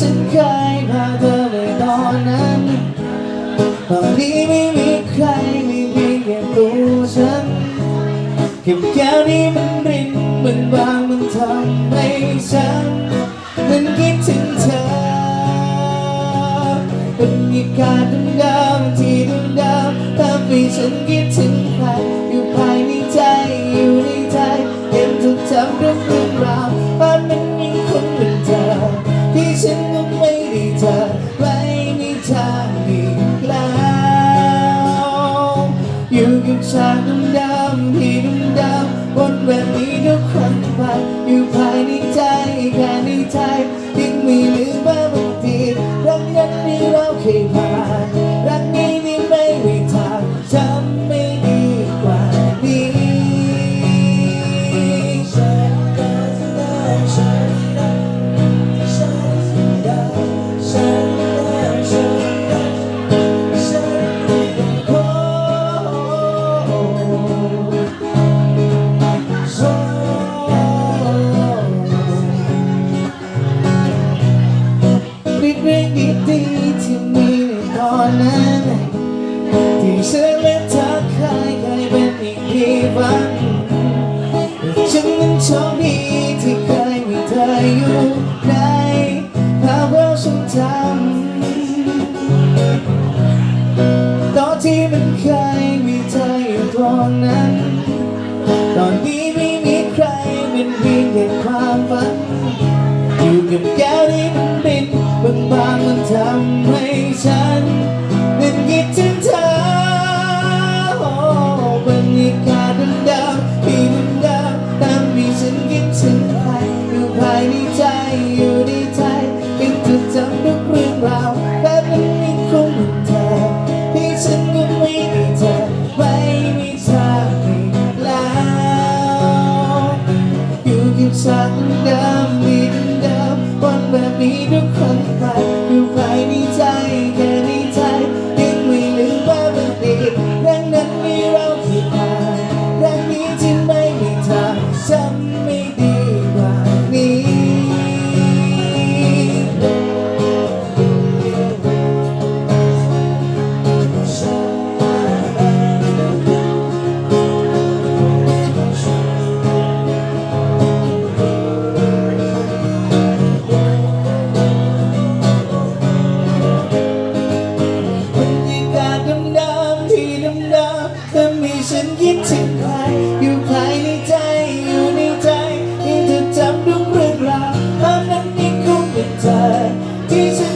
ฉันเคยพาเธอไปตอนนั้นตอนนี้ไม่มีใครไม่มีแค่ตัวฉันเก็บแก้วนี้มันรินมันบางมันทำให้ฉันมันคิดถึงเธอบรรยากาศดำๆที่ดำๆทำให้ฉันคิดถึงใครอยู่ภายในใจอยู่ในใจเห็นทุกจำทุกเรื่อง อยู่กับฉากดำๆที่ดำๆวนแบบนี้ทุกครั้งไปอยู่ภายในใจแค่ในใจยังไม่ลืมบ้าบางทีรักนั้นที่เราเคยผ่าน โชคดีที่เคยมีเธออยู่ในภาพเราทรงจำตอนที่มันเคยมีเธออยู่ตรงนั้น ตอนนี้ไม่มีใครเป็นเพียงแค่ความฝันอยู่กับแก้วที่มันบินบางบางมันทำให้ฉันนั้นคิดถึงเธอโอ้บรรยากา ใจแค่ในใจยังไม่ลืมว่ามันดีดังนั้นมีเราที่ผ่านดังนี้ที่ไม่มีทางจำไม่ดี ฉันคิดถึงใคร อยู่ภายในใจ อยู่ในใจยังจะจำทุกเรื่องราวภาพนั้นยังคงเป็นเธอที่ฉัน